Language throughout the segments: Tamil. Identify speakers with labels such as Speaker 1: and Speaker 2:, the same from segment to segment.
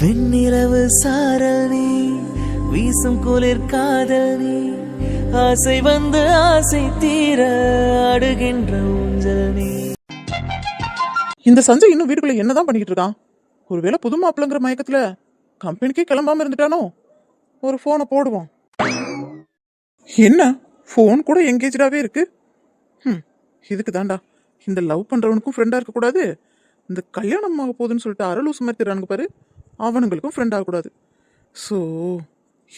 Speaker 1: வெண்ணிலவு சாரல் நீ வீசும் குளிர் காதல் நீ ஆசை வந்து ஆசை தீர அடுகின்ற ஊஞ்சல் நீ.
Speaker 2: இந்த சஞ்சய் இன்னும் வீட்டுக்குள்ள என்னதான் பண்ணிக்கிட்டு இருக்கான்? ஒருவேளை புது மாப்பிளங்கிற மயக்கத்துல கம்பெனிக்கே கிளம்பாம இருந்துட்டானோ? ஒரு போனை போடுவோம். என்ன? ஃபோன் கூட எங்கேஜாவே இருக்கு? ம் இதுக்கு தாண்டா இந்த லவ் பண்றவனுக்கும் ஃப்ரெண்டா இருக்க கூடாது இந்த கல்யாணம் ஆக போகுதுன்னு சொல்லிட்டு அரலூ சுமர்த்திறானுங்க பாரு. அவனுங்களுக்கும் ஃப்ரெண்ட் ஆகக்கூடாது. ஸோ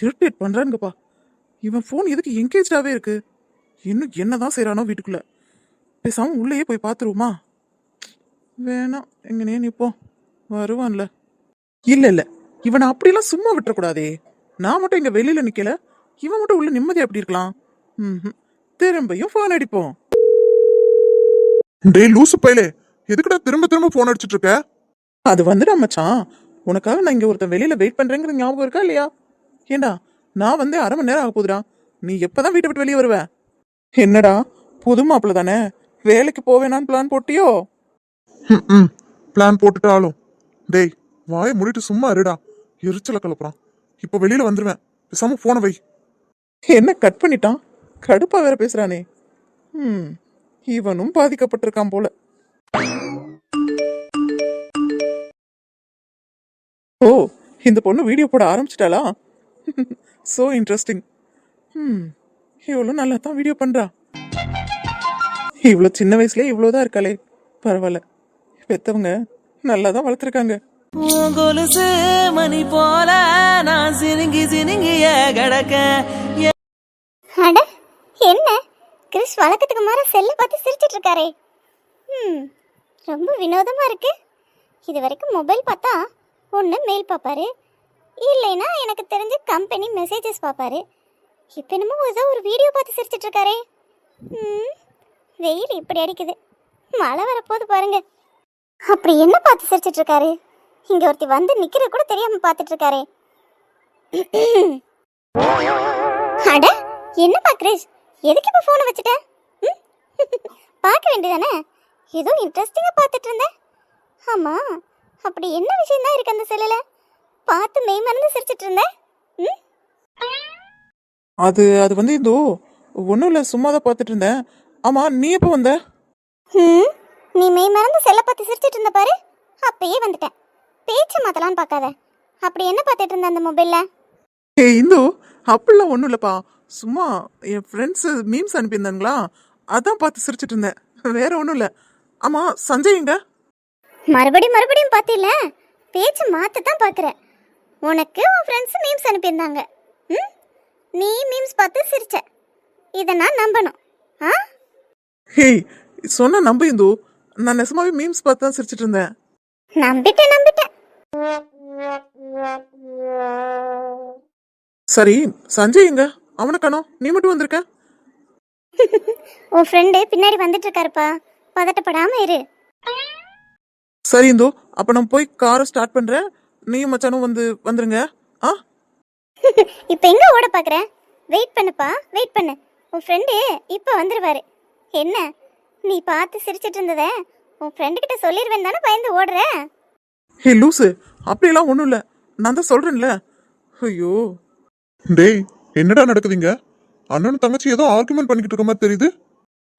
Speaker 2: இரிட்டேட் பண்றானுங்கப்பா. இவன் ஃபோன் எதுக்கு எங்கேஜாவே இருக்கு? இன்னும் என்னதான் செய்றானோ வீட்டுக்குள்ள. பேசாம உள்ளேயே போய் பார்த்துருவோமா வேணாம் எங்கனே நிப்போம். வருவான்ல. இல்ல இல்ல. இவனை அப்படியெல்லாம் சும்மா விட்டுறக்கூடாதே. நான் மட்டும் இங்க வெளியில நிக்கல. இவன் மட்டும் உள்ள நிம்மதியா எப்படி இருக்கலாம்? ம்ஹும். திரும்பியும் ஃபோன் அடிப்போம்.
Speaker 3: டேய் லூசு பயலே. எதுக்குடா திரும்ப திரும்ப போன் அடிச்சிட்டு இருக்க?
Speaker 2: அது வந்துடா மச்சான் உனக்காக நான் இங்க ஒருத்தன் வெளியில வெயிட் பண்றேங்கிற ஞாபகம் இருக்கா இல்லையா? ஏண்டா நான் வந்து அரை மணி நேரம் ஆக போகுதுடா. நீ எப்பதான் வீட்டை விட்டு வெளியே வருவ? என்னடா புது மாப்பிள்ள தானே? வேலைக்கு போவேனான்னு பிளான் போட்டியோ?
Speaker 3: ம் பிளான் போட்டுட்டாலும். டேய் வாயை மூடிட்டு சும்மா இருடா. எரிச்சல கலப்புறான். இப்போ வெளியில வந்துருவேன். பேசாம போனை வை.
Speaker 2: என்ன கட் பண்ணிட்டான்? கடுப்பா வேற பேசுறானே. ம் இவனும் பாதிக்கப்பட்டிருக்கான் போல. ஓ இந்த பொண்ணு வீடியோ போட ஆரம்பிச்சிட்டாளா? சோ இன்ட்ரெஸ்டிங் ம் இவ்வளோ நல்லா தான் வீடியோ பண்றா. இவ்வளோ சின்ன வயசுலயே இவ்வளோதான் இருக்காளே. பரவாயில்ல. பெத்தவங்க நல்லா தான் வளர்த்துருக்காங்க
Speaker 1: கொலுசு மணி போல நான் சினுங்கி சினுங்கிய கிடக்க
Speaker 4: அட என்ன? கிறிஸ் வழக்கத்துக்கு மாற செல்லை பார்த்து சிரிச்சிட்டு இருக்காரே. ம் ரொம்ப வினோதமா இருக்கு. இது வரைக்கும் மொபைல் பார்த்தா ஒன்று மெயில் பார்ப்பாரு. இல்லைன்னா எனக்கு தெரிஞ்ச கம்பெனி மெசேஜஸ் பார்ப்பாரு. இப்போ என்னமோ ஏதோ ஒரு வீடியோ பார்த்து சிரிச்சிட்டு இருக்காரே ம் வெயில் இப்படி அடிக்குது. மழை வரப்போது பாருங்க. அப்படி என்ன பார்த்து சிரிச்சிட்டு இருக்காரு ஒருத்தி வந்து நிற்கிற கூட தெரியாம பார்த்துட்டு இருக்காரே அட என்ன பார்க்குறேஷ் எதுக்கு இப்போ ஃபோனை வச்சுட்ட? ம்? பார்க்க வேண்டியதானே? ஏதோ இன்ட்ரெஸ்டிங்காக பார்த்துட்டு இருந்தேன் ஆமாம் அப்படி என்ன விஷயம் தான் இருக்கு அந்த செல்லில்? பார்த்து மெய் மறந்து சிரிச்சிட்டு இருந்தேன்.
Speaker 2: அது அது வந்து இதோ ஒன்றும் இல்லை சும்மா தான் பார்த்துட்டு இருந்தேன். ஆமா நீ எப்போ வந்த?
Speaker 4: ம்? நீ மெய் மறந்து செல்லை பார்த்து சிரிச்சிட்டு இருந்த பாரு. அப்பயே வந்துட்டேன். பேச்சை மாத்தலான்னு பார்க்காத. அப்படி என்ன பார்த்துட்டு இருந்த அந்த மொபைலில்?
Speaker 2: ஏ இந்து அப்படிலாம் ஒன்றும் இல்லைப்பா. சும்மா என் ஃப்ரெண்ட்ஸு மீம்ஸ் அனுப்பியிருந்தாங்களா? அதான் பார்த்து சிரிச்சிட்டு இருந்தேன். வேற ஒன்றும் இல்லை. ஆமா சஞ்சய் எங்க?
Speaker 4: மறுபடியும் மறுபடியும் பார்த்தில பேச்சு மாத்த தான் பார்க்குற உனக்கு உன் ஃப்ரெண்ட்ஸ் மீம்ஸ் அனுப்பியிருந்தாங்க. ம்? நீ மீம்ஸ் பார்த்து சிரிச்ச. இதை நான் நம்பணும். ஆ?
Speaker 2: ஹேய் சொன்ன நம்ப இந்து. நான் நெசமாவே மீம்ஸ் பார்த்து தான் சிரிச்சிட்டு இருந்தேன்.
Speaker 4: நம்பிட்டேன் நம்பிட்டேன்.
Speaker 2: சரி சஞ்சய் எங்க? அவனை காணோம். நீ மட்டும் வந்திருக்க?
Speaker 4: உன் ஃப்ரெண்டு பின்னாடி வந்துட்டு இருக்காருப்பா. பதட்டப்படாம இரு.
Speaker 2: சரி இந்து அப்போ நான் போய் காரை ஸ்டார்ட் பண்ணுறேன் நீயும் மச்சானும் வந்து வந்துருங்க. ஆ?
Speaker 4: இப்போ எங்க ஓட பார்க்குற வெயிட் பண்ணுப்பா வெயிட் பண்ணு. உன் ஃப்ரெண்டு இப்போ வந்துருவாரு. என்ன? நீ பார்த்து சிரிச்சிட்டு இருந்தத? உன் ஃப்ரெண்டு கிட்ட சொல்லிடுவேன் தானே பயந்து ஓடுற?
Speaker 2: ஹே லூசு அப்படியெல்லாம் ஒன்றும் இல்லை. நான் தான் சொல்கிறேன்ல ஐயோ.
Speaker 3: டேய் என்னடா நடக்குதுங்க? அண்ணனும் தங்கச்சி ஏதோ ஆர்குமெண்ட் பண்ணிக்கிட்டு இருக்க மாதிரி தெரியுது.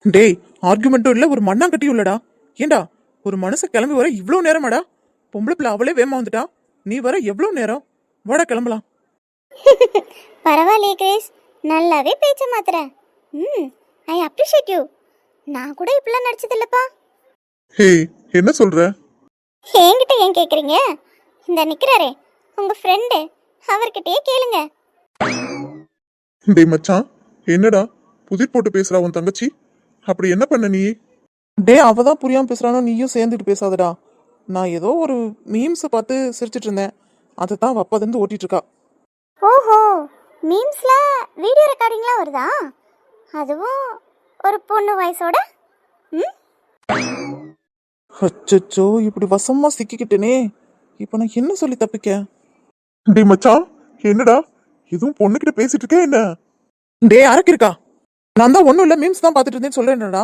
Speaker 2: டேய் ஆர்குமெண்ட்டும் இல்லை ஒரு மண்ணாங்கட்டியும் இல்லடா. ஏண்டா? ஒரு மனுஷன் கிளம்பி வர இவ்வளோ நேரமாடா? பொம்பளை பிள்ளை அவளே வேமா வந்துட்டா. நீ வர எவ்வளோ நேரம்? வாடா கிளம்பலாம்.
Speaker 4: பரவாயில்லையே கிரேஸ். நல்லாவே பேச்ச மாத்துற. ம் ஐ அப்ரிஷியேட் யூ நான் கூட இப்படிலாம் நடிச்சதில்லப்பா.
Speaker 3: ஹேய் என்ன சொல்ற?
Speaker 4: என்கிட்ட ஏன் கேட்குறீங்க இந்த நிற்கிறாரே உங்கள் ஃப்ரெண்டு அவர்கிட்டயே கேளுங்க.
Speaker 3: டேய் மச்சான் என்னடா? புதிர் போட்டு பேசுறா உன் தங்கச்சி? அப்படி என்ன பண்ண நீ?
Speaker 2: டே அவ தான் புரியாமல் பேசுகிறானோ நீயும் சேர்ந்துட்டு பேசாதடா. நான் ஏதோ ஒரு மீம்ஸை பார்த்து சிரிச்சிட்டு இருந்தேன். அதை தான் வப்பாதுன்னு ஓட்டிட்டு இருக்கா.
Speaker 4: ஓஹோ மீம்ஸில் வீடியோ ரெக்கார்டிங்லாம் வருதா? அதுவும் ஒரு பொண்ணு வயசோட ம்?
Speaker 2: அச்சச்சோ இப்படி வசமா சிக்கிக்கிட்டேனே. இப்போ நான் என்ன சொல்லி தப்பிக்க?
Speaker 3: டேய் மச்சான் என்னடா? எதுவும் பொண்ணுகிட்ட பேசிட்டு இருக்கே என்ன?
Speaker 2: டே அரக்கு இருக்கா நான் தான் ஒன்றும் இல்லை மீம்ஸ் தான் பார்த்துட்டு இருந்தேன்னு சொல்றேன்டா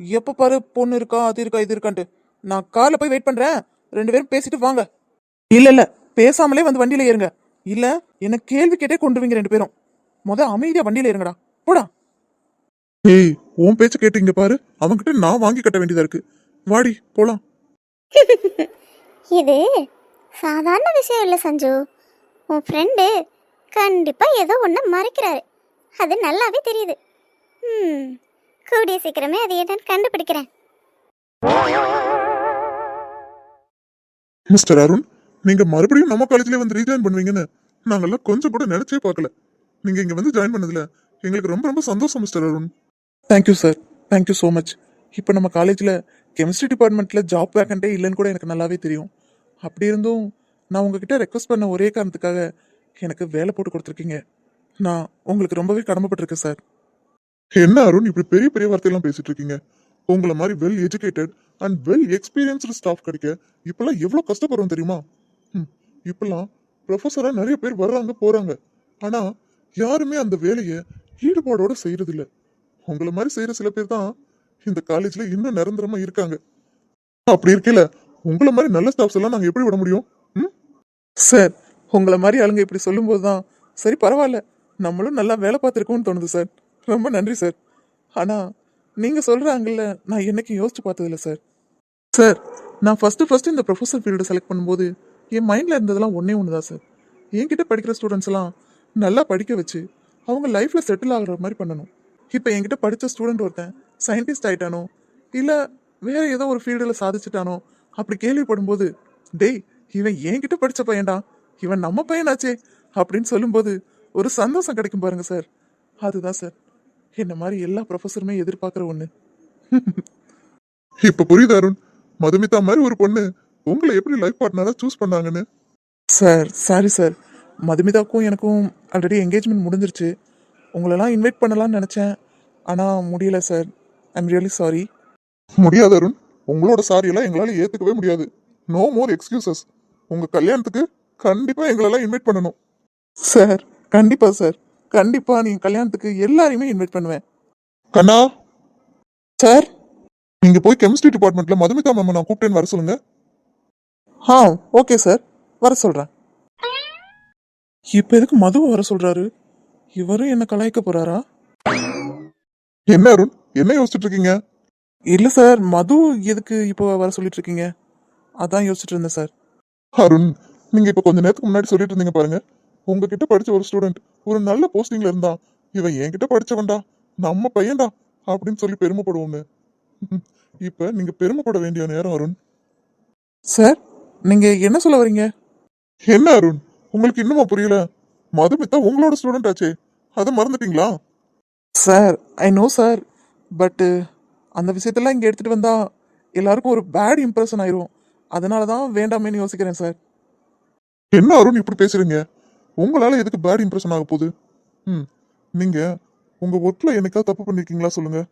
Speaker 2: எப்போ பாரு பொண்ணு இருக்கா அது இருக்கா இது இருக்கான்ட்டு. நான் காரில் போய் வெயிட் பண்ணுறேன் ரெண்டு பேரும் பேசிட்டு வாங்க. இல்லை இல்லை. பேசாமலே வந்து வண்டியில ஏறுங்க. இல்ல என்ன கேள்வி கேட்டே கொண்டுவீங்க ரெண்டு பேரும். முத அமைதியா வண்டியில ஏறுங்கடா. போடா.
Speaker 3: ஏய் உன் பேச்ச கேட்டு இங்க பாரு. அவன்கிட்ட நான் வாங்கி கட்ட வேண்டியதா இருக்கு. வாடி போலாம்.
Speaker 4: இது சாதாரண விஷயம் இல்லை சஞ்சு. உன் ஃப்ரெண்டு கண்டிப்பாக ஏதோ ஒன்று மறைக்கிறாரு. அது நல்லாவே தெரியுது. ம் கூடிய சீக்கிரமே அது என்னன்னு கண்டுபிடிக்கிறேன்?
Speaker 3: மிஸ்டர் அருண் நீங்க மறுபடியும் நம்ம காலேஜ்லயே வந்து ரீஜாயின் பண்ணுவீங்கன்னு நாங்கெல்லாம் கொஞ்சம் கூட நினைச்சே பார்க்கல. நீங்க இங்க வந்து ஜாயின் பண்ணதுல எங்களுக்கு ரொம்ப ரொம்ப சந்தோஷம் mister Arun.
Speaker 2: Thank you sir thank you so much இப்போ நம்ம காலேஜில் கெமிஸ்ட்ரி டிபார்ட்மெண்ட்டில் ஜாப் வேக்கண்ட்டே இல்லைன்னு கூட எனக்கு நல்லாவே தெரியும். அப்படி இருந்தும் நான் உங்ககிட்ட ரெக்வஸ்ட் பண்ண ஒரே காரணத்துக்காக எனக்கு வேலை போட்டு கொடுத்துருக்கீங்க. நான் உங்களுக்கு ரொம்பவே கடமைப்பட்டிருக்கேன் சார்
Speaker 3: என்ன அருண் இப்படி பெரிய பெரிய வார்த்தையெல்லாம் பேசிட்டு இருக்கீங்க உங்களை மாதிரி well educated and well experienced staff கிடைக்க இப்பெல்லாம் எவ்வளோ கஷ்டப்படுறோம் தெரியுமா? ம், இப்பெல்லாம் ப்ரொஃபஸராக நிறைய பேர் வர்றாங்க போகிறாங்க ஆனால் யாருமே அந்த வேலையை ஈடுபாடோடு செய்கிறதில்ல உங்களை மாதிரி செய்கிற சில பேர் தான் இந்த காலேஜில் இன்னும் நிரந்தரமாக இருக்காங்க. அப்படி இருக்கல உங்களை மாதிரி நல்ல ஸ்டாஃப்ஸ் எல்லாம் நாங்கள் எப்படி விட முடியும்? ம்?
Speaker 2: சார் உங்களை மாதிரி ஆளுங்க இப்படி சொல்லும்போது தான் சரி பரவாயில்ல. நம்மளும் நல்லா வேலை பார்த்துருக்கோம்னு தோணுது சார். ரொம்ப நன்றி சார். ஆனால் நீங்கள் சொல்கிற ஆங்கிளில் நான் என்னைக்கும் யோசிச்சு பார்த்ததில்ல சார். சார் நான் ஃபஸ்ட்டு ஃபஸ்ட்டு இந்த ப்ரொஃபஸர் ஃபீல்டு செலக்ட் பண்ணும்போது என் மைண்டில் இருந்ததெல்லாம் ஒன்றே ஒன்று தான் சார். என்கிட்ட படிக்கிற ஸ்டூடெண்ட்ஸ்லாம் நல்லா படிக்க வச்சு அவங்க லைஃப்பில் செட்டில் ஆகிற மாதிரி பண்ணணும். இப்போ என்கிட்ட படித்த ஸ்டூடெண்ட் ஒருத்தன் சயின்டிஸ்ட் ஆகிட்டானோ இல்லை வேறு ஏதோ ஒரு ஃபீல்டில் சாதிச்சிட்டானோ அப்படி கேள்விப்படும்போது டேய் இவன் என்கிட்ட படித்த பையன்டா இவன் நம்ம பையனாச்சே அப்படின்னு சொல்லும்போது ஒரு சந்தோஷம் கிடைக்கும் பாருங்க சார். அதுதான் சார். என்ன மாதிரி எல்லா ப்ரொஃபஸருமே எதிர்பார்க்குற ஒன்று
Speaker 3: இப்ப புரியுது அருண். மதுமிதா மாதிரி ஒரு பொண்ணு உங்களை எப்படி லைஃப் பார்ட்னரா சூஸ் பண்ணாங்கன்னு?
Speaker 2: Sir sorry sir. மதுமிதாக்கும் எனக்கும் ஆல்ரெடி என்கேஜ்மெண்ட் முடிஞ்சிருச்சு. உங்களெல்லாம் இன்வைட் பண்ணலாம்னு நினச்சேன். ஆனால் முடியல சார். ஐம் ரியலி சாரி
Speaker 3: முடியாது அருண். உங்களோட சாரி எல்லாம் எங்களால ஏத்துக்கவே முடியாது. நோ மோர் எக்ஸ்கியூசஸ் உங்க கல்யாணத்துக்கு கண்டிப்பா எங்களெல்லாம் இன்வைட் பண்ணணும்.
Speaker 2: சார் கண்டிப்பாக சார். கண்டிப்பாக நீங்கள் கல்யாணத்துக்கு எல்லாரையுமே இன்வைட் பண்ணுவேன்.
Speaker 3: கண்ணா?
Speaker 2: சார்
Speaker 3: நீங்க போய் கெமிஸ்ட்ரி டிபார்ட்மெண்ட்ல மதுமிதா மேம் நான் கூப்பிட்டேன்னு வர சொல்லுங்க.
Speaker 2: ஆ ஓகே சார் வர சொல்கிறேன் இப்போ எதுக்கு மதுவை வர சொல்கிறாரு இவரும் என்ன கலாய்க்க போகிறாரா
Speaker 3: என்ன அருண்? என்ன யோசிச்சுட்டு இருக்கீங்க?
Speaker 2: இல்லை சார் மது எதுக்கு இப்போ வர சொல்லிட்டு இருக்கீங்க? அதான் யோசிச்சுட்டு இருந்தேன் சார்
Speaker 3: அருண் நீங்க இப்ப கொஞ்ச நேரத்துக்கு முன்னாடி சொல்லிட்டு இருந்தீங்க பாருங்க. உங்ககிட்ட படிச்ச ஒரு ஸ்டூடெண்ட் ஒரு நல்ல போஸ்டிங்ல இருந்தா இவன் என்கிட்ட படிச்சவன்டா நம்ம பையன்டா அப்படின்னு சொல்லி பெருமைப்படுவோம்னு இப்ப நீங்க பெருமைப்பட வேண்டிய நேரம் அருண்.
Speaker 2: சார் நீங்கள் என்ன சொல்ல வரீங்க?
Speaker 3: என்ன அருண்? உங்களுக்கு இன்னுமா புரியல? மதுமிதா உங்களோட ஸ்டூடெண்ட் ஆச்சே. அதை மறந்துட்டீங்களா?
Speaker 2: Sir I know sir. But அந்த விஷயத்தெல்லாம் இங்கே எடுத்துகிட்டு வந்தால் எல்லாருக்கும் ஒரு பேட் இம்ப்ரெஷன் ஆயிரும். அதனால தான் வேண்டாமேன்னு யோசிக்கிறேன் சார்.
Speaker 3: என்ன அருண் இப்படி பேசுறீங்க? உங்களால் எதுக்கு பேட் இம்ப்ரெஷன் ஆக போகுது? ம். நீங்கள் உங்கள் ஒர்க்கில் என்னைக்காவது தப்பு பண்ணியிருக்கீங்களா சொல்லுங்கள்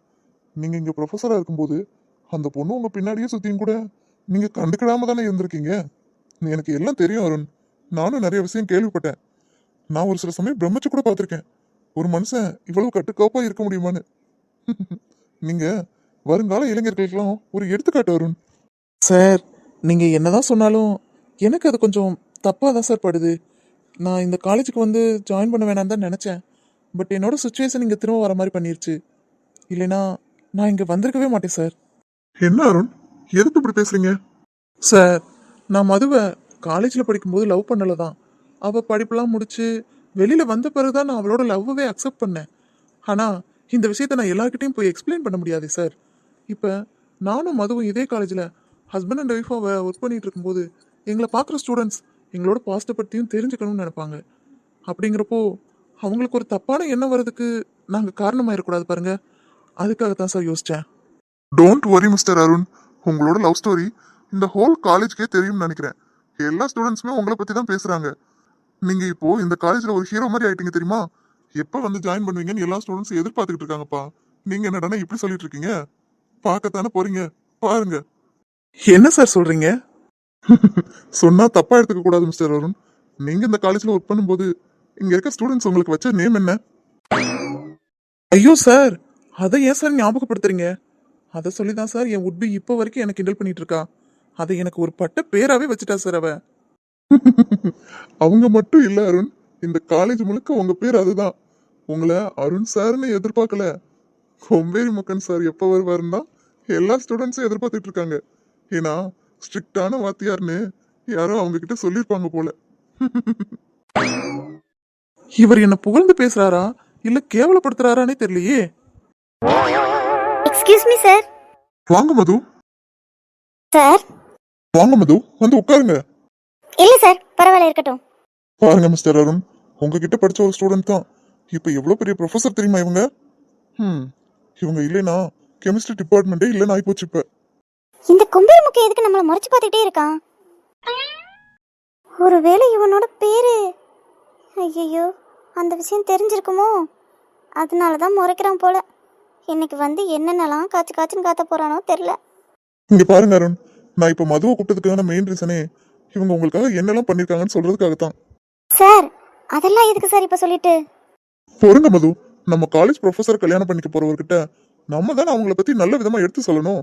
Speaker 3: நீங்கள் இங்கே ப்ரொஃபஸராக இருக்கும்போது அந்த பொண்ணு உங்கள் பின்னாடியே சுற்றியும் கூட நீங்கள் கண்டுக்கிடாமல் தானே இருந்திருக்கீங்க? எனக்கு எல்லாம் தெரியும் அருண். நானும் நிறைய விஷயம் கேள்விப்பட்டேன். நான் ஒரு சில சமயம் பிரமிச்சு கூட பார்த்துருக்கேன். ஒரு மனுஷன் இவ்வளவு கட்டுக்கோப்பாக இருக்க முடியுமான்னு. நீங்கள் வருங்கால இளைஞர்களுக்கெல்லாம் ஒரு எடுத்துக்காட்டு அருண்.
Speaker 2: சார் நீங்கள் என்னதான் சொன்னாலும் எனக்கு அது கொஞ்சம் தப்பாக தான் சார் படுது. நான் இந்த காலேஜுக்கு வந்து ஜாயின் பண்ண வேணாம்னு தான் நினச்சேன். பட் என்னோட சுச்சுவேஷன் இங்கே திரும்ப வர மாதிரி பண்ணிருச்சு. இல்லைனா நான் இங்கே வந்திருக்கவே மாட்டேன் சார்
Speaker 3: என்ன அருண்? எதுக்கு இப்படி பேசுறீங்க?
Speaker 2: சார் நான் மதுவை காலேஜில் படிக்கும்போது லவ் பண்ணல தான். அவள் படிப்பெல்லாம் முடிச்சு வெளியில் வந்த பிறகு தான் நான் அவளோட லவ்வே அக்செப்ட் பண்ணேன். ஆனால் இந்த விஷயத்த நான் எல்லாருக்கிட்டையும் போய் எக்ஸ்பிளைன் பண்ண முடியாது சார் இப்போ நானும் மதுவும் இதே காலேஜில் ஹஸ்பண்ட் அண்ட் ஒய்ஃபாக ஒர்க் பண்ணிட்டு இருக்கும்போது எங்களை பார்க்குற ஸ்டூடெண்ட்ஸ் எங்களோட பாஸ்ட்டை பற்றியும் தெரிஞ்சுக்கணும்னு நினைப்பாங்க. அப்படிங்கிறப்போ அவங்களுக்கு ஒரு தப்பான எண்ணம் வர்றதுக்கு நாங்கள் காரணமாக இருக்கக்கூடாது பாருங்க. அதுக்காக தான் சார் யோசித்தேன்
Speaker 3: டோன்ட் வரி மிஸ்டர் அருண் உங்களோட லவ் ஸ்டோரி இந்த ஹோல் காலேஜ்க்கே தெரியும்னு நினைக்கிறேன். எல்லா ஸ்டூடெண்ட்ஸுமே உங்களை பத்தி தான் பேசுறாங்க. நீங்க இப்போ இந்த காலேஜ்ல ஒரு ஹீரோ மாதிரி ஆயிட்டீங்க தெரியுமா? எப்ப வந்து ஜாயின் பண்ணுவீங்கன்னு எல்லா ஸ்டூடெண்ட்ஸும் எதிர்பார்த்துக்கிட்டு இருக்காங்கப்பா. நீங்க என்னடானா இப்படி சொல்லிட்டு இருக்கீங்க? பார்க்கத்தானே போறீங்க? பாருங்க.
Speaker 2: என்ன சார் சொல்கிறீங்க
Speaker 3: சொன்னா தப்பா எடுத்துக்க கூடாது மிஸ்டர் அருண். நீங்க இந்த காலேஜ்ல ஒர்க் பண்ணும்போது இங்க இருக்க ஸ்டூடெண்ட்ஸ் உங்களுக்கு வச்ச நேம் என்ன?
Speaker 2: ஐயோ சார் அதை ஏன் சார் ஞாபகப்படுத்துறீங்க? அதை சொல்லி தான் சார் என் உட்பி இப்போ வரைக்கும் எனக்கு கிண்டல் பண்ணிட்டு இருக்கா. அதை எனக்கு ஒரு பட்ட பேராவே வச்சுட்டா சார் அவ.
Speaker 3: அவங்க மட்டும் இல்ல அருண். இந்த காலேஜ் முழுக்க உங்க பேர் அதுதான். உங்களை அருண் சார்னு எதிர்பார்க்கல. கொம்பேரி மக்கன் சார் எப்போ வருவாருன்னா எல்லா ஸ்டூடெண்ட்ஸும் எதிர்பார்த்துட்டு இருக்காங்க. ஏன்னா ஸ்ட்ரிக்டான வாத்தியார்னு யாரோ அவங்க கிட்ட சொல்லியிருப்பாங்க போல.
Speaker 2: இவர் என்ன புகழ்ந்து பேசுறாரா? இல்ல கேவலப்படுத்துறாரானே தெரியலையே.
Speaker 4: எக்ஸ்கியூஸ் மீ சார்
Speaker 3: வாங்க மது.
Speaker 4: சார்
Speaker 3: வாங்க மது. வந்து உட்காருங்க.
Speaker 4: இல்லை சார் பரவாயில்ல இருக்கட்டும்.
Speaker 3: பாருங்க மிஸ்டர் அருண். உங்ககிட்ட படிச்ச ஒரு ஸ்டூடெண்ட் தான். இப்போ எவ்வளோ பெரிய ப்ரொஃபசர் தெரியுமா இவங்க? ம் இவங்க இல்லைனா கெமிஸ்ட்ரி டிபார்ட்மெண்ட்டே இல்லைன்னு ஆயிப்போச்சு இப்போ.
Speaker 4: இந்த கொம்பேரி முக்கை எதுக்கு நம்மளை முறைச்சு பார்த்துக்கிட்டே இருக்கான்? ஒருவேளை இவனோட பேரு ஐயையோ அந்த விஷயம் தெரிஞ்சிருக்குமோ? அதனால தான் முறைக்கிறான் போல. இன்னைக்கு வந்து என்னென்னலாம் காய்ச்சி காய்ச்சின்னு காத்த போறானோ தெரில
Speaker 3: இங்க பாருங்க அருண் நான் இப்போ மதுவை கூப்பிட்டதுக்கான மெயின் ரீசனே இவங்க உங்களுக்காக என்னெல்லாம் பண்ணியிருக்காங்கன்னு சொல்றதுக்காக தான்
Speaker 4: சார் அதெல்லாம் எதுக்கு சார் இப்போ சொல்லிட்டு?
Speaker 3: பொறுங்க மது நம்ம காலேஜ் ப்ரொஃபஸர் கல்யாணம் பண்ணிக்க போறவர்கிட்ட நம்ம தானே அவங்கள பத்தி நல்ல விதமா எடுத்து சொல்லணும்.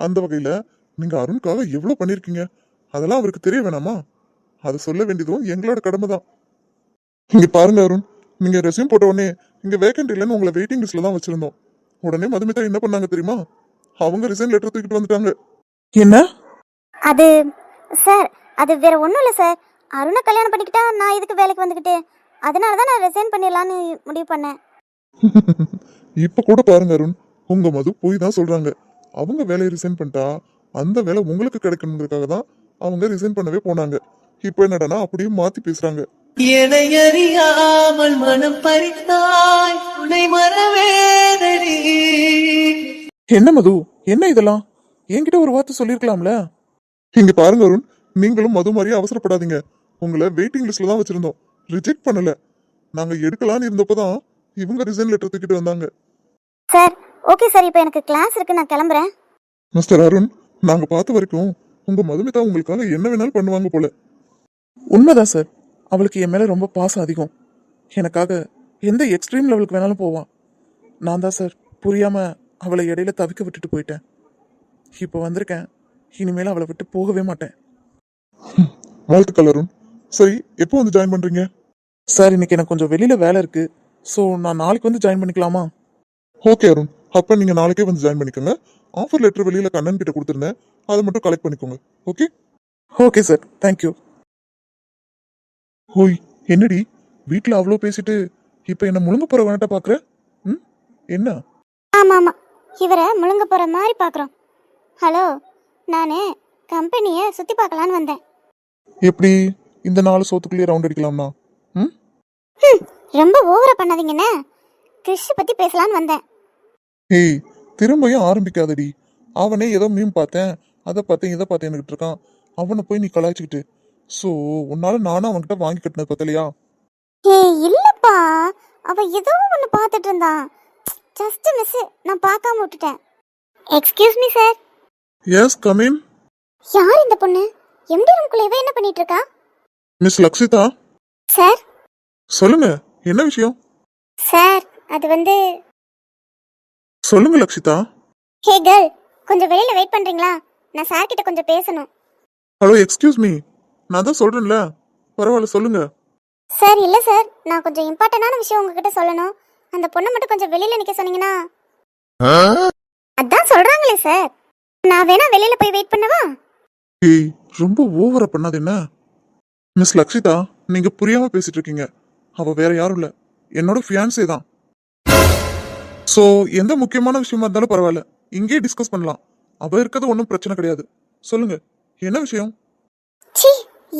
Speaker 3: அந்த வகையில நீங்க அருணுக்காக எவ்வளவு பண்ணிருக்கீங்க? அதெல்லாம் அவருக்கு தெரிய வேணாமா? அதை சொல்ல வேண்டியதும் எங்களோட கடமை தான். இங்க பாருங்க அருண் நீங்க ரெஸ்யூம் போட்ட உடனே இங்க வேகண்ட் இல்லைன்னு உங்களை வெயிட்டிங் லிஸ்ட்ல தான் வச்சிருந்தோம். உடனே மதுமிதா என்ன பண்ணாங்க தெரியுமா? அவங்க ரிசைன் லெட்டர் தூக்கிட்டு வந்துட்டாங்க.
Speaker 2: என்ன?
Speaker 4: அது சார் அது வேற ஒன்றும் இல்லை சார் அருணை கல்யாணம் பண்ணிக்கிட்டா நான் இதுக்கு வேலைக்கு வந்துக்கிட்டு? அதனால தான் நான் ரிசைன் பண்ணிடலான்னு முடிவு பண்ணேன்.
Speaker 3: இப்ப கூட பாருங்க அருண் உங்க மது போய் தான் சொல்றாங்க. அவங்க வேலையை ரிசைன் பண்ணிட்டா அந்த வேலை உங்களுக்கு கிடைக்கணுங்கிறதுக்காக தான் அவங்க ரிசைன் பண்ணவே போனாங்க. இப்போ என்னடான்னா அப்படியே மாத்தி பேசுறாங்க.
Speaker 1: என்னை அறியாமல் மனம் பறித்தாய் உன்னை மறவேதடி.
Speaker 2: என்ன மது? என்ன இதெல்லாம்? என்கிட்ட ஒரு வார்த்தை சொல்லிருக்கலாம்ல
Speaker 3: இங்க பாருங்க அருண் நீங்களும் மது மாதிரியே அவசரப்படாதீங்க. உங்களை வெயிட்டிங் லிஸ்ட்ல தான் வச்சிருந்தோம். ரிஜெக்ட் பண்ணல. நாங்க எடுக்கலான்னு இருந்தப்பதான் இவங்க ரிசைன் லெட்டர் தூக்கிட்டு வந்தாங்க.
Speaker 4: சார் ஓகே சார் இப்போ எனக்கு கிளாஸ் இருக்கு. நான் கிளம்புறேன்.
Speaker 3: மிஸ்டர் அருண் நாங்க பார்த்த வரைக்கும் உங்க மதுமிதா உங்களுக்காக என்ன வேணாலும் பண்ணுவாங்க போல.
Speaker 2: உண்மைதான் சார் அவளுக்கு என் மேல ரொம்ப பாசம் அதிகம். எனக்காக எந்த எக்ஸ்ட்ரீம் லெவலுக்கு வேணாலும் போவான் நான் தான் சார் புரியாம அவளை இடையில தவிக்க விட்டுட்டு போயிட்டேன். இப்போ வந்திருக்கேன். இனிமேல் அவளை விட்டு போகவே மாட்டேன்.
Speaker 3: வாழ்த்துக்கள் அருண். சரி எப்போ வந்து ஜாயின் பண்றீங்க?
Speaker 2: சார் இன்னைக்கு எனக்கு கொஞ்சம் வெளியில வேலை இருக்கு. ஸோ நான் நாளைக்கு வந்து ஜாயின் பண்ணிக்கலாமா?
Speaker 3: ஓகே அருண். அப்ப நீங்க நாளைக்கே வந்து ஜாயின் பண்ணிக்கோங்க. ஆஃபர் லெட்டர் வெளியில கண்ணன் கிட்ட கொடுத்துருந்தேன். அதை மட்டும் கலெக்ட் பண்ணிக்கோங்க. ஓகே
Speaker 2: ஓகே சார் தேங்க்யூ
Speaker 3: ஓய் என்னடி? வீட்ல அவ்வளோ பேசிட்டு இப்போ என்ன முழுங்க போற வேணட்ட பாக்குற? ம்? என்ன?
Speaker 4: ஆமாம். ஆமாம் இவரை முழுங்க போகிற மாதிரி பார்க்குறோம் ஹலோ நான் கம்பெனியை சுற்றி பார்க்கலான்னு வந்தேன்.
Speaker 2: எப்படி? இந்த நாலு சோத்துக்குள்ளேயே ரவுண்ட் அடிக்கலாம்னா? ம்?
Speaker 4: ரொம்ப ஓவரா பண்ணாதீங்கண்ணே. கிறிஷ் பற்றி பேசலான்னு வந்தேன்.
Speaker 3: ஏய் திரும்பியும் ஆரம்பிக்காதடி. அவனே ஏதோ மீம் பார்த்தேன். அதை பார்த்தேன் இதை பார்த்தேன்னுக்கிட்டு இருக்கான். அவனை போய் நீ கலாய்ச்சிக்கிட்டு. ஸோ உன்னால நானும் அவன்கிட்ட வாங்கி கட்டினது பத்தலையா?
Speaker 4: ஏய் இல்லைப்பா. அவ ஏதோ ஒன்று பார்த்துட்டு இருந்தான். ஜஸ்ட் மிஸ் நான் பார்க்காம விட்டுட்டேன். Excuse me sir
Speaker 3: yes come in
Speaker 4: யார் இந்த பொண்ணு? எம்டி ரூம்குள்ள இவ என்ன பண்ணிட்டு இருக்கா?
Speaker 3: மிஸ் லக்ஷிதா?
Speaker 4: சார்
Speaker 3: சொல்லுங்க. என்ன விஷயம்?
Speaker 4: சார் அது வந்து
Speaker 3: சொல்லுங்க லக்ஷிதா.
Speaker 4: ஹே கேர்ள் கொஞ்சம் வெளியில வெயிட் பண்றீங்களா? நான் சார் கிட்ட கொஞ்சம் பேசணும்.
Speaker 3: ஹலோ எக்ஸ்கியூஸ் மீ நான் தான் சொல்றேன்ல. பரவாயில்ல சொல்லுங்க.
Speaker 4: சார் இல்ல சார் நான் கொஞ்சம் இம்பார்ட்டன்டான விஷயம் உங்ககிட்ட சொல்லணும். அந்த பொண்ணை மட்டும் கொஞ்சம் வெளியில நிக்க சொன்னீங்கன்னா. அதான் சொல்றாங்களே சார் நான் வேணா வெளியில போய் வெயிட் பண்ணவா?
Speaker 3: ஏய் ரொம்ப ஓவரா பண்ணாது என்ன? மிஸ் லக்ஷிதா நீங்க புரியாம பேசிட்டு இருக்கீங்க. அவ வேற யாரும் இல்ல. என்னோட ஃபியான்சே தான். ஸோ எந்த முக்கியமான விஷயமா இருந்தாலும் பரவாயில்ல. இங்கேயே டிஸ்கஸ் பண்ணலாம். அவ இருக்கிறது ஒன்றும் பிரச்சனை கிடையாது. சொல்லுங்க. என்ன விஷயம்?
Speaker 4: ச்சீ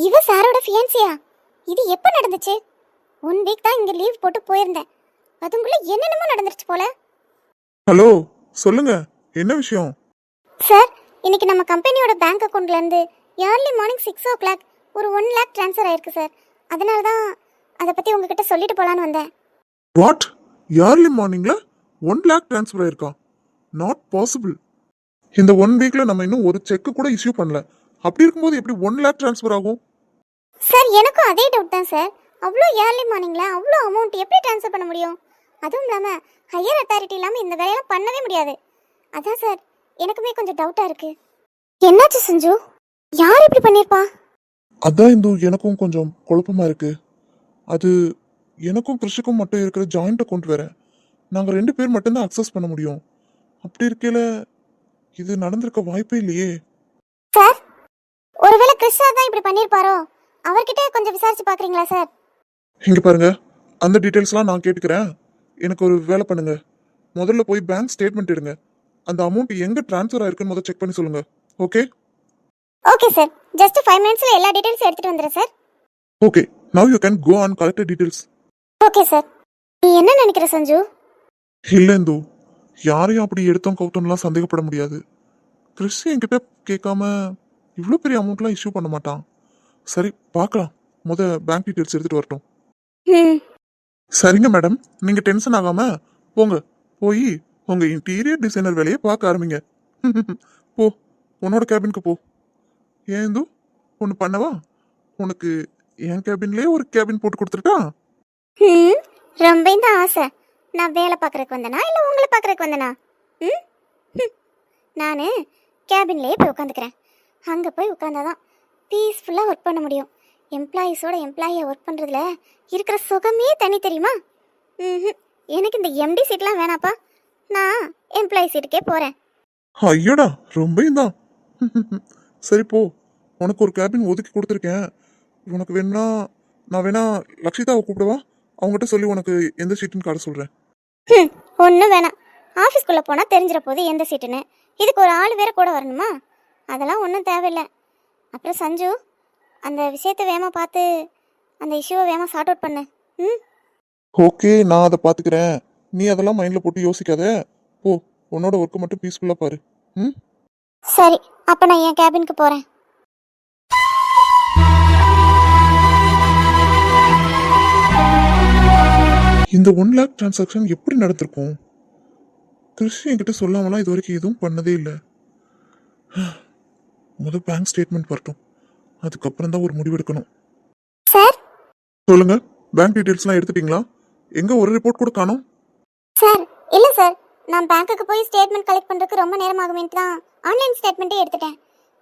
Speaker 4: இவ சாரோட ஃபியான்சியா இது எப்போ நடந்துச்சு? ஒன் வீக் தான் இங்க லீவ் போட்டு போயிருந்தேன். அதுக்குள்ள என்னென்னமோ நடந்துருச்சு போல.
Speaker 3: ஹலோ சொல்லுங்க. என்ன விஷயம்?
Speaker 4: சார் இன்னைக்கு நம்ம கம்பெனியோட பேங்க் அக்கௌண்ட்ல இருந்து early morning six o'clock ஒரு ஒன் லேக் ட்ரான்ஸ்ஃபர் ஆயிருக்கு சார் அதனால தான் அதை பத்தி உங்ககிட்ட சொல்லிட்டு போலான்னு வந்தேன்.
Speaker 3: வாட் யார்லி மார்னிங்ல ஒன் லேக் ட்ரான்ஸ்ஃபர் ஆயிருக்கா நாட் பாசிபிள் இந்த ஒன் வீக்ல நம்ம இன்னும் ஒரு செக் கூட இஷ்யூ பண்ணல. அப்படி இருக்கும்போது எப்படி ஒன் லேக் ட்ரான்ஸ்ஃபர் ஆகும்?
Speaker 4: சார் எனக்கும் அதே டவுட் தான் சார் அவ்வளோ ஏர்லி மார்னிங்ல அவ்வளோ அமௌண்ட் எப்படி ட்ரான்ஸ்ஃபர் பண்ண முடியும்? அதுவும் இல்லாமல் ஹையர் அத்தாரிட்டி இல்லாமல் இந்த வேலையெல்லாம் பண்ணவே முடியாது. அதான் சார் எனக்குமே கொஞ்சம் டவுட்டாக இருக்கு. என்னாச்சு சஞ்சு யார் இப்படி பண்ணியிருப்பா?
Speaker 3: அதான் இந்து. எனக்கும் கொஞ்சம் குழப்பமா இருக்கு. அது எனக்கும் கிருஷிக்கும் மட்டும் இருக்கிற ஜாயிண்ட் அக்கௌண்ட் வேற. நாங்கள் ரெண்டு பேர் மட்டும்தான் அக்சஸ் பண்ண முடியும். அப்படி இருக்கையில இது நடந்திருக்க வாய்ப்பே இல்லையே.
Speaker 4: சார் ஒருவேளை கிறிஸ்டா தான் இப்படி பண்ணியிருப்பாரோ அவர்கிட்ட கொஞ்சம் விசாரிச்சு பார்க்குறீங்களா சார்?
Speaker 3: இங்க பாருங்க அந்த டீட்டெயில்ஸ்லாம் நான் கேட்டுக்கிறேன். எனக்கு ஒரு வேலை பண்ணுங்க. முதல்ல போய் பேங்க் ஸ்டேட்மெண்ட் எடுங்க. அந்த அமௌண்ட் எங்க ட்ரான்ஸ்ஃபர் ஆயிருக்குன்னு முதல்ல செக் பண்ணி சொல்லுங்க. Okay
Speaker 4: okay sir just five மினிட்ஸில் எல்லா டீட்டெயில்ஸும் எடுத்துகிட்டு வந்துடுறேன் sir
Speaker 3: okay now you can go and collect details
Speaker 4: okay sir நீ என்ன நினைக்கிற சஞ்சு?
Speaker 3: இல்ல இந்து யாரையும் அப்படி எடுத்தோம் கவுத்தோம்லாம் சந்தேகப்பட முடியாது. கிறிஸ் என்கிட்ட கேட்காம இவ்வளோ பெரிய அமௌண்ட்லாம் இஷ்யூ பண்ண மாட்டான். சரி பார்க்கலாம். முத பேங்க் டீட்டெயில்ஸ் எடுத்துட்டு வரட்டும்.
Speaker 4: ம்
Speaker 3: சரிங்க மேடம் நீங்க டென்ஷன் ஆகாம போங்க. போய் உங்க இன்டீரியர் டிசைனர் வேலையை பார்க்க ஆரம்பிங்க. போ உன்னோட கேபினுக்கு போ. ஏன் இந்து? ஒன்று பண்ணவா? உனக்கு என் கேபின்லயே ஒரு கேபின் போட்டு கொடுத்துருக்கா?
Speaker 4: ம் ரொம்ப இந்த ஆசை. நான் வேலை பார்க்குறக்கு வந்தனா? இல்லை உங்களை பார்க்குறக்கு வந்தனா? ம்? நான் கேபின்லேயே போய் உட்காந்துக்கிறேன் அங்கே போய் உட்காந்தாதான் பீஸ்ஃபுல்லாக ஒர்க் பண்ண முடியும். எம்ப்ளாயீஸோட எம்ப்ளாயியை ஒர்க் பண்ணுறதுல இருக்கிற சுகமே தனி தெரியுமா? ம் எனக்கு இந்த எம்டி சீட்லாம் வேணாப்பா. நான் எம்ப்ளாயி சீட்டுக்கே போகிறேன்
Speaker 3: ஐயோடா ரொம்ப தான் சரி போ. உனக்கு ஒரு கேபின் ஒதுக்கி கொடுத்துருக்கேன். உனக்கு வேணா நான் வேணா லக்ஷிதாவை கூப்பிடுவா? அவங்ககிட்ட சொல்லி உனக்கு எந்த சீட்டுன்னு காட்ட சொல்கிறேன்
Speaker 4: ம் ஒன்றும் வேணாம். ஆஃபீஸ்க்குள்ளே போனால் தெரிஞ்சிட போது எந்த சீட்டுன்னு. இதுக்கு ஒரு ஆள் வேற கூட வரணுமா? அதெல்லாம் ஒன்றும் தேவையில்லை. அப்புறம் சஞ்சு அந்த விஷயத்தை வேகமாக பார்த்து அந்த இஷ்யூவை வேகமாக சார்ட் அவுட் பண்ணு. ம்
Speaker 3: ஓகே நான் அதை பார்த்துக்கிறேன். நீ அதெல்லாம் மைண்டில் போட்டு யோசிக்காத. போ உன்னோட ஒர்க்கை மட்டும் பீஸ்ஃபுல்லாக பாரு. ம்
Speaker 4: சரி அப்போ நான் என் கேபினுக்கு போகிறேன்
Speaker 3: இந்த ஒன் லேக் டிரான்சாக்ஷன் எப்படி நடந்திருக்கும்? கிருஷி என்கிட்ட சொல்லாமலாம் இது வரைக்கும் எதுவும் பண்ணதே இல்லை. முதல் பேங்க் ஸ்டேட்மெண்ட் வரட்டும். அதுக்கப்புறம் தான் ஒரு முடிவு எடுக்கணும்.
Speaker 4: சார்
Speaker 3: சொல்லுங்க. பேங்க் டீட்டெயில்ஸ்லாம் எடுத்துட்டீங்களா? எங்க ஒரு ரிப்போர்ட் கூட காணோம்?
Speaker 4: சார் இல்லை சார் நான் பேங்க்குக்கு போய் ஸ்டேட்மெண்ட் கலெக்ட் பண்ணுறதுக்கு ரொம்ப நேரம் ஆகுமேன்ட்டு தான் ஆன்லைன் ஸ்டேட்மெண்ட்டே எடுத்துட்டேன்.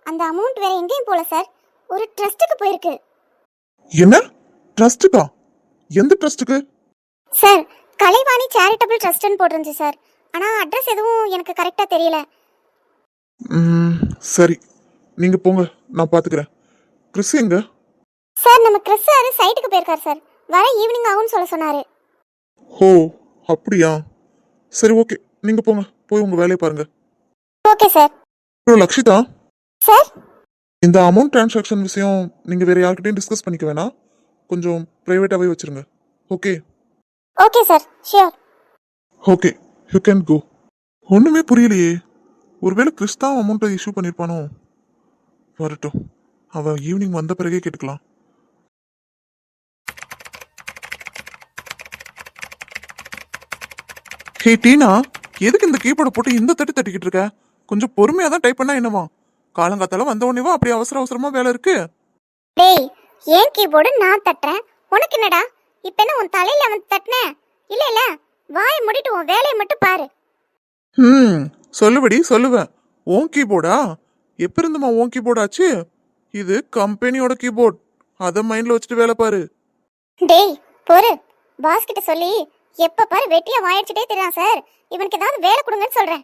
Speaker 4: அந்த அமௌண்ட் வேற எங்கேயும் போகல சார் ஒரு ட்ரஸ்ட்டுக்கு போயிருக்கு.
Speaker 3: என்ன? ட்ரஸ்ட்டுக்கா எந்த ட்ரஸ்ட்டுக்கு
Speaker 4: சார் கலைவாணி சேரிட்டபிள் ட்ரஸ்ட்னு போட்டிருந்துச்சு சார். ஆனால் அட்ரஸ் எதுவும் எனக்கு கரெக்டாக தெரியல.
Speaker 3: ம், சரி. நீங்க போங்க நான் பாத்துக்கிறேன். கிறிஸ் எங்க?
Speaker 4: சார் நம்ம கிறிஸ் சார் சைட்டுக்கு போயிருக்கார் சார். வர ஈவினிங் ஆகும்னு சொல்ல சொன்னாரு.
Speaker 3: ஓ அப்படியா? சரி ஓகே. நீங்க போங்க. போய் உங்க வேலையை பாருங்க.
Speaker 4: Okay sir.
Speaker 3: அப்புறம் லக்ஷிதா?
Speaker 4: சார்?
Speaker 3: இந்த அமௌண்ட் டிரான்சாக்ஷன் விஷயம் நீங்க வேற யார்கிட்டயும் டிஸ்கஸ் பண்ணிக்க வேணாம். கொஞ்சம் பிரைவேட்டாவே வச்சிருங்க. Okay.
Speaker 4: Okay sir sure
Speaker 3: okay you can go ஒண்ணுமே புரியலையே. ஒருவேளை கிறிஸ் தான் அமௌண்ட்டை இஷ்யூ பண்ணியிருப்பானோ வரட்டும். அவன் ஈவினிங் வந்த பிறகே கேட்டுக்கலாம். ஹே டீனா எதுக்கு இந்த கீபோர்டை போட்டு இந்த தட்டு தட்டிக்கிட்டு இருக்க? கொஞ்சம் பொறுமையா தான் டைப் பண்ணா என்னவா? காலங்காத்தால வந்த உடனேவா அப்படி அவசர அவசரமா வேலை இருக்கு?
Speaker 4: டேய் ஏன் கீபோர்டு நான் தட்டுறேன்? உனக்கு என்னடா? இப்போ என்ன உன் தலையில வந்து தட்டினேன் இல்ல இல்ல. வாயை மூடிட்டு உன் வேலையை மட்டும் பாரு.
Speaker 3: ம் சொல்லுபடி சொல்லுவேன் ஓன் கீபோர்டா எப்ப இருந்துமா ஓன் கீபோர்ட் ஆச்சு? இது கம்பெனியோட கீபோர்ட் அதை மைண்ட்ல வச்சுட்டு வேலை பாரு.
Speaker 4: டேய் பொறு. பாஸ் கிட்ட சொல்லி எப்ப பாரு வெட்டியா வாயடிச்சிட்டே தெரியும் சார் இவனுக்கு ஏதாவது வேலை கொடுங்கன்னு சொல்றேன்.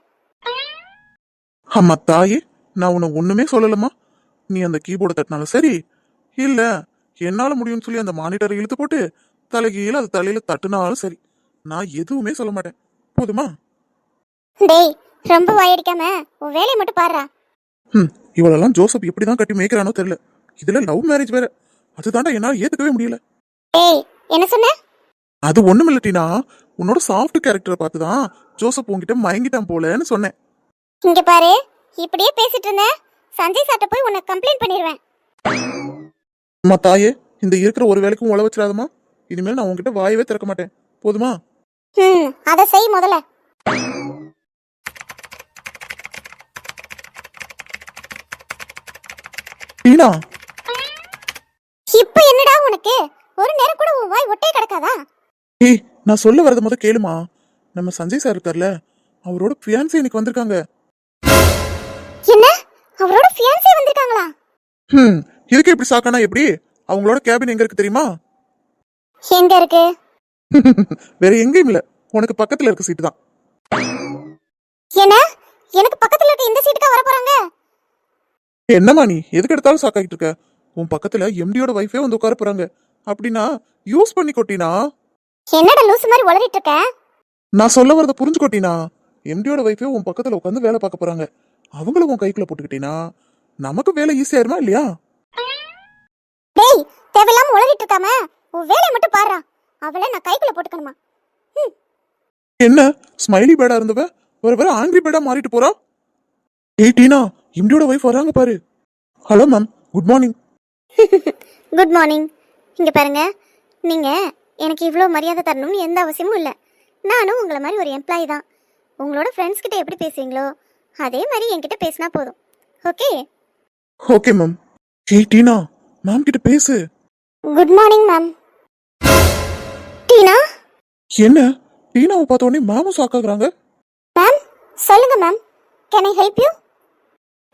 Speaker 3: அம்மா தாயே நான் உன்னை ஒண்ணுமே சொல்லலம்மா. நீ அந்த கீபோர்டை தட்டினாலும் சரி இல்ல என்னால முடியும்னு சொல்லி அந்த மானிட்டரை இழுத்து போட்டு தலைகீழ அது தலையில தட்டுனாலும் சரி. நான் எதுவுமே சொல்ல மாட்டேன். போதுமா?
Speaker 4: டேய் ரொம்ப வாயடிக்காம உன் வேலையை மட்டும் பாருடா.
Speaker 3: ம் இவளெல்லாம் ஜோசப் எப்படிதான் கட்டி மேய்க்கிறானோ தெரியல. இதுல லவ் மேரேஜ் வேற. அதுதான்டா என்னால ஏத்துக்கவே முடியல.
Speaker 4: டேய் என்ன சொன்ன?
Speaker 3: அது ஒண்ணும் இல்லட்டினா உன்னோட சாஃப்ட் கேரக்டரை பார்த்துதான் ஜோசப் உன்கிட்ட மயங்கிட்டான் போலன்னு சொன்னேன்.
Speaker 4: இங்க பாரு இப்படியே பேசிட்டு இருந்த சஞ்சய் சார்ட்ட போய் உன்னை கம்ப்ளைண்ட் பண்ணிடுவேன்
Speaker 3: அம்மா தாயே இந்த இருக்கிற ஒரு வேலைக்கும் உழ வச்சிடாதம்மா. இனிமேல் நான் உன்கிட்ட வாயவே திறக்க மாட்டேன். போதுமா?
Speaker 4: ம் அதை செய் முதல்ல.
Speaker 3: டீனா
Speaker 4: இப்போ என்னடா உனக்கு? ஒரு நேரம் கூட உன் வாய் ஒட்டே கிடக்காதா?
Speaker 3: ஏய் நான் சொல்ல வரத முத கேளுமா. நம்ம சஞ்சய் சார் இருக்கார்ல அவரோட ஃபியான்சி இன்னைக்கு வந்திருக்காங்க.
Speaker 4: என்ன? அவரோட ஃபியான்சே வந்திருக்காங்களா?
Speaker 2: ஹம் இதுக்கு எப்படி சாக்கானா எப்படி? அவங்களோட கேபின் எங்க இருக்கு தெரியுமா?
Speaker 4: எங்க இருக்கு?
Speaker 2: வேற எங்கேயும் இல்ல. உனக்கு பக்கத்துல இருக்க சீட்டு தான்.
Speaker 4: என்ன? எனக்கு பக்கத்துல இருக்க இந்த சீட்டுக்கா வர போறாங்க
Speaker 2: என்னம்மா நீ? எதுக்கு எடுத்தாலும் சாக்காயிட்டு இருக்க. உன் பக்கத்துல எம்டியோட வைஃபே வந்து உட்கார போறாங்க. அப்படின்னா யூஸ் பண்ணி கொட்டினா?
Speaker 4: என்னடா லூசு மாதிரி உளறிட்டு இருக்க?
Speaker 2: நான் சொல்ல வரத புரிஞ்சு கொட்டினா? எம்டியோட வைஃபே உன் பக்கத்துல உட்காந்து வேலை பார்க்க போறாங்க. அவங்களும் உன் கைக்குள்ள போட்டுக்கிட்டீனா? நமக்கு வேலை ஈஸியாயிருமா இல்லையா?
Speaker 4: டேய் தேவையில்லாம உளறிட்டு இருக்காம? உன் வேலையை மட்டும் பாருடா. அவளை நான் கைக்குள்ள போட்டுக்கணுமா?
Speaker 2: என்ன? ஸ்மைலி பேடா இருந்தவ? வர வர ஆங்கிரி பேடா மாறிட்டு போறா? ஏய் டீனா எம்டியோட வைஃப் வராங்க பாரு. Hello ma'am good morning
Speaker 4: good morning இங்க பாருங்க. நீங்க எனக்கு இவ்வளோ மரியாதை தரணும்னு எந்த அவசியமும் இல்லை. நானும் உங்களை மாதிரி ஒரு எம்ப்ளாயி தான். உங்களோட ஃப்ரெண்ட்ஸ் கிட்ட எப்படி பேசுவீங்களோ அதே மாதிரி என்கிட்ட பேசினா போதும். ஓகே
Speaker 2: ஓகே மேம் ஏய் டீனா மேம் கிட்ட பேசு.
Speaker 4: குட் மார்னிங் மேம்
Speaker 2: என்ன? டீனாவை பார்த்த உடனே மேமும் சாக்காக்குறாங்க.
Speaker 4: மேம் சொல்லுங்க ma'am. Can I help you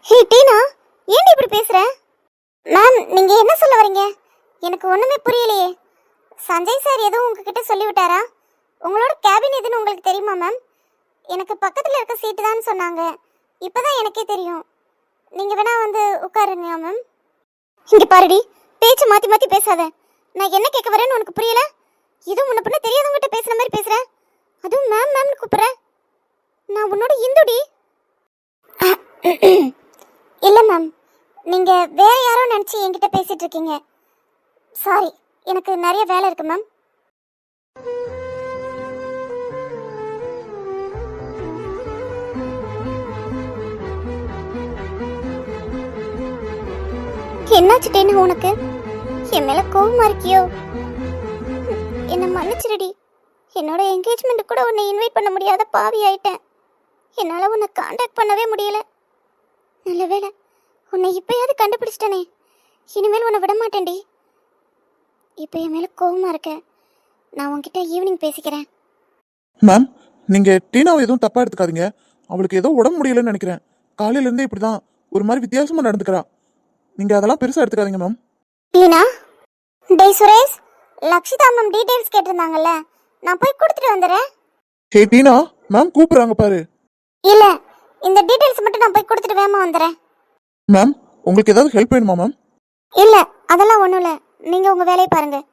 Speaker 4: hey Tina ஏன் இப்படி பேசுற? மேம் நீங்க என்ன சொல்ல வரீங்க? எனக்கு ஒண்ணுமே புரியலையே. சஞ்சய் சார் எதுவும் உங்ககிட்ட சொல்லிவிட்டாரா? உங்களோட கேபின் எதுன்னு உங்களுக்கு தெரியுமா மேம்? எனக்கு பக்கத்துல இருக்க சீட்டு தான் சொன்னாங்க. இப்போதான் எனக்கே தெரியும். நீங்க வேணா வந்து உட்காருங்க மேம்? இங்க பாருடி பேச்சு மாத்தி மாத்தி பேசாத. நான் என்ன கேட்க வரேன்னு உனக்கு புரியல? இது முன்ன பண்ண தெரியாதவங்ககிட்ட பேசுற மாதிரி பேசுற? அதுவும் மேம் மேம்னு கூப்பிடுற? நான் உன்னோட இந்துடி. இல்ல மேம் நீங்க வேற யாரோ நினைச்சு என்கிட்ட பேசிட்டு இருக்கீங்க. சாரி எனக்கு நிறைய வேலை இருக்கு மேம் என்னாச்சு உனக்கு? என் மேல கோவமா இருக்கியோ? என்ன மன்னிச்சிருடி. என்னோட என்கேஜ்மெண்ட் கூட உன்னை இன்வைட் பண்ண முடியாத பாவி ஆயிட்டேன். என்னால் உன்னை காண்டாக்ட் பண்ணவே முடியல. நல்ல வேளை உன்னை இப்பயாவது கண்டுபிடிச்சிட்டனே. இனிமேல் உன்னை விட மாட்டேன்டி. இப்போ என் மேலே கோவமா இருக்க. நான் உன்கிட்ட ஈவினிங் பேசிக்கிறேன்.
Speaker 2: மேம் நீங்க டீனாவை எதுவும் தப்பா எடுத்துக்காதீங்க. அவளுக்கு ஏதோ உடம்பு முடியலன்னு நினைக்கிறேன். காலையில இருந்தே இப்படிதான். ஒரு மாதிரி வித்தியாசமா நடந்துக்கிறா. நீங்க அதெல்லாம் பெருசா எடுத்துக்காதீங்க மேம்
Speaker 4: டீனா? டேய் சுரேஷ். லக்ஷிதா மேம் டீடைல்ஸ் கேட்டிருந்தாங்கல்ல நான் போய் கொடுத்துட்டு வந்துடுறேன்.
Speaker 2: ஹே டீனா மேம் கூப்பிடுறாங்க பாரு.
Speaker 4: இல்லை இந்த டீடைல்ஸ் மட்டும் நான் போய் கொடுத்துட்டு வேகமாக வந்துடுறேன்.
Speaker 2: மேம் உங்களுக்கு ஏதாவது ஹெல்ப் வேணுமா மேம்
Speaker 4: இல்லை அதெல்லாம் ஒன்றும் இல்லை. நீங்கள் உங்கள் வேலையை பாருங்கள்